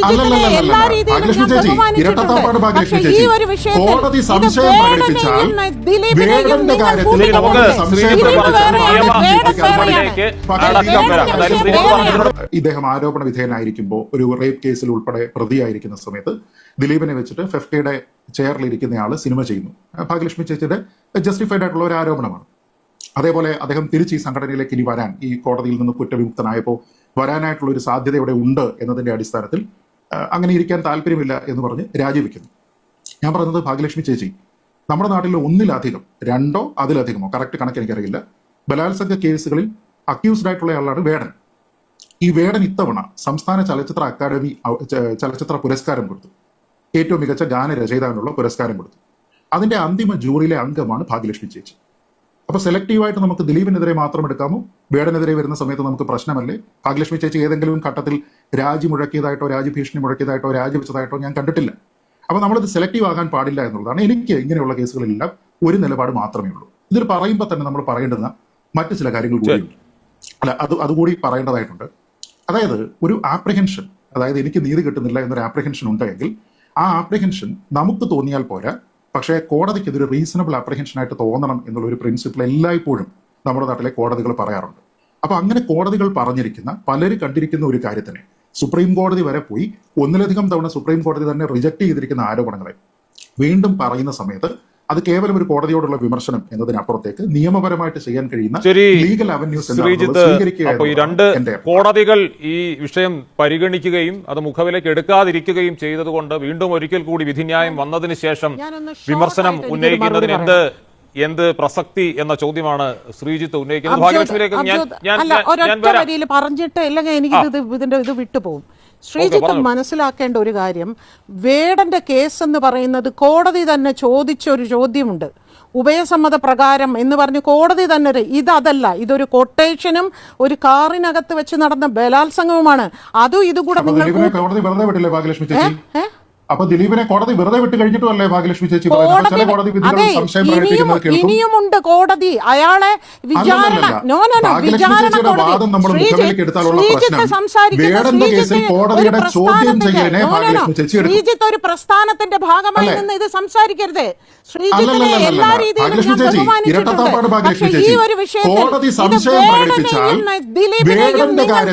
എല്ലാ രീതിയിലും ഭാഗ്യലക്ഷ്മി ഞാൻ ചേച്ചി ബഹുമാനിച്ചിട്ടുണ്ട്. പക്ഷേ ഈ ചേച്ചി ഒരു വിഷയത്തിൽ കോടതി ഇത് സംശയം വേണമെങ്കിൽ പ്രകടിപ്പിച്ചാൽ ദിലീപിനെയും വേടന്റെ നിങ്ങൾ കാര്യത്തിൽ കൂട്ടി നമുക്ക് കൊണ്ടുവരണം. സംശയം ശ്രീജിത്ത് ദിലീപ് പറഞ്ഞ വേറെയാണ്, നിയമ വേടൻ നടപടിയിലേക്ക് വേറെയാണ്. അടക്കം വരാം. അതായത് ശ്രീജിത്ത് പറഞ്ഞതിനോട് ഇദ്ദേഹം ആരോപണ വിധേയനായിരിക്കുമ്പോൾ ഒരു റേപ്പ് കേസിൽ ഉൾപ്പെടെ പ്രതിയായിരിക്കുന്ന സമയത്ത് ദിലീപിനെ വെച്ചിട്ട് ഫെഫ്കയുടെ ആൾ സിനിമ ചെയ്യുന്നു. ആ, ഭാഗ്യലക്ഷ്മി ചേച്ചിയുടെ ജസ്റ്റിഫൈഡ് ആയിട്ടുള്ള ഒരു ആരോപണമാണ്. അതേപോലെ അദ്ദേഹം തിരിച്ച് ഈ സംഘടനയിലേക്ക് ഇനി വരാൻ ഈ കോടതിയിൽ നിന്ന് കുറ്റവിമുക്തനായപ്പോൾ വരാനായിട്ടുള്ള ഒരു സാധ്യത ഇവിടെ ഉണ്ട് എന്നതിന്റെ അടിസ്ഥാനത്തിൽ അങ്ങനെ ഇരിക്കാൻ താല്പര്യമില്ല എന്ന് പറഞ്ഞ് രാജിവെക്കുന്നു. ഞാൻ പറയുന്നത് ഭാഗ്യലക്ഷ്മി ചേച്ചി നമ്മുടെ നാട്ടിൽ ഒന്നിലധികം രണ്ടോ അതിലധികമോ കറക്റ്റ് കണക്ക് എനിക്കറിയില്ല ബലാത്സംഗ കേസുകളിൽ അക്യൂസ്ഡ് ആയിട്ടുള്ള ആളാണ് വേടൻ. ഈ വേടൻ ഇത്തവണ സംസ്ഥാന ചലച്ചിത്ര അക്കാദമി ചലച്ചിത്ര പുരസ്കാരം കൊടുത്തു. ഏറ്റവും മികച്ച ഗാനരചയിതാവിനുള്ള പുരസ്കാരം കൊടുത്തു. അതിന്റെ അന്തിമ ജൂറിയിലെ അംഗമാണ് ഭാഗ്യലക്ഷ്മി ചേച്ചി. അപ്പൊ സെലക്റ്റീവായിട്ട് നമുക്ക് ദിലീപിനെതിരെ മാത്രം എടുക്കാമോ? വേടനെതിരെ വരുന്ന സമയത്ത് നമുക്ക് പ്രശ്നമല്ലേ? ഭാഗ്യലക്ഷ്മി ചേച്ചി ഏതെങ്കിലും ഘട്ടത്തിൽ രാജി മുഴക്കിയതായിട്ടോ രാജ്യഭീഷണി മുഴക്കിയതായിട്ടോ രാജി വെച്ചതായിട്ടോ ഞാൻ കണ്ടിട്ടില്ല. അപ്പോൾ നമ്മളിത് സെലക്റ്റീവ് ആകാൻ പാടില്ല എന്നുള്ളതാണ് എനിക്ക് ഇങ്ങനെയുള്ള കേസുകളിലെല്ലാം ഒരു നിലപാട് മാത്രമേ ഉള്ളൂ. ഇതിൽ പറയുമ്പോൾ തന്നെ നമ്മൾ പറയേണ്ടുന്ന മറ്റു ചില കാര്യങ്ങൾ കൂടിയുണ്ട് അല്ല അത് അതുകൂടി പറയേണ്ടതായിട്ടുണ്ട്. അതായത് ഒരു ആപ്രിഹെൻഷൻ അതായത് എനിക്ക് നീതി കിട്ടുന്നില്ല എന്നൊരു ആപ്രിഹെൻഷൻ ഉണ്ടെങ്കിൽ ആ ആപ്രിഹെൻഷൻ നമുക്ക് തോന്നിയാൽ പോരാ പക്ഷേ കോടതിക്ക് ഇതൊരു റീസണബിൾ അപ്രഹെൻഷൻ ആയിട്ട് തോന്നണം എന്നുള്ള ഒരു പ്രിൻസിപ്പിൾ എല്ലായ്പ്പോഴും നമ്മുടെ നാട്ടിലെ കോടതികൾ പറയാറുണ്ട്. അപ്പൊ അങ്ങനെ കോടതികൾ പറഞ്ഞിരിക്കുന്ന പലരും കണ്ടിരിക്കുന്ന ഒരു കാര്യത്തിനെ സുപ്രീം കോടതി വരെ പോയി ഒന്നിലധികം തവണ സുപ്രീം കോടതി തന്നെ റിജക്ട് ചെയ്തിരിക്കുന്ന ആരോപണങ്ങളെ വീണ്ടും പറയുന്ന സമയത്ത് അത് കേവലം ഒരു കോടതിയോടുള്ള വിമർശനം എന്നതിനപ്പുറത്തേക്ക് നിയമപരമായിട്ട് ചെയ്യാൻ കഴിയുന്ന ശരി ലീഗൽ അവന്യൂസ് ഈ രണ്ട് കോടതികൾ ഈ വിഷയം പരിഗണിക്കുകയും അത് മുഖവിലേക്ക് എടുക്കാതിരിക്കുകയും ചെയ്തതുകൊണ്ട് വീണ്ടും ഒരിക്കൽ കൂടി വിധിന്യായം വന്നതിന് ശേഷം വിമർശനം ഉന്നയിക്കുന്നതിന് എന്ത് എന്ത് പ്രസക്തി എന്ന ചോദ്യമാണ് ശ്രീജിത്ത് ഉന്നയിക്കുന്നത്. ഭാഗ്യലക്ഷ്മിയിലേക്ക് വരിയിൽ പറഞ്ഞിട്ട് ഇല്ലെങ്കിൽ എനിക്ക് ഇത് ഇതിന്റെ ഇത് വിട്ടുപോകും ശ്രീജിത്ത് മനസ്സിലാക്കേണ്ട ഒരു കാര്യം വേടന്റെ കേസ് എന്ന് പറയുന്നത് കോടതി തന്നെ ചോദിച്ച ഒരു ചോദ്യമുണ്ട്. ഉഭയസമ്മത പ്രകാരം എന്ന് പറഞ്ഞ് കോടതി തന്നെ ഒരു- ഇതല്ല ഇതൊരു കൊട്ടേഷനും ഒരു കാറിനകത്ത് വെച്ച് നടന്ന ബലാത്സംഗവുമാണ്. അതും ഇതുകൂടെ നിങ്ങൾ അപ്പൊ ദിലീപിനെ കോടതി വെറുതെ വിട്ട് കഴിഞ്ഞിട്ടല്ലേ ഭാഗ്യലക്ഷ്മി ചേച്ചി കോടതി ഇനിയുമുണ്ട് കോടതി. അയാളെ വിചാരണ നോ നോ നോ വിചാരണ വാദം നമ്മൾ മുഖവിലേക്ക് എടുത്താലുള്ള പ്രശ്നം. കേസിൽ കോടതിയുടെ ചോദ്യം ചെയ്യലിനെ. ഭാഗ്യലക്ഷ്മി ചേച്ചി ശ്രീജിത്ത് ഒരു പ്രസ്ഥാനത്തിന്റെ ഭാഗമായി നിന്ന് ഇത് സംസാരിക്കരുത്. ശ്രീജിത്തിനെ എല്ലാ രീതിയിലും ഞാൻ ബഹുമാനിച്ചിട്ടുണ്ട്. പക്ഷേ ഈ ഒരു വിഷയത്തിൽ സംശയം ദിലീപിനെയും വേറെയാണ്,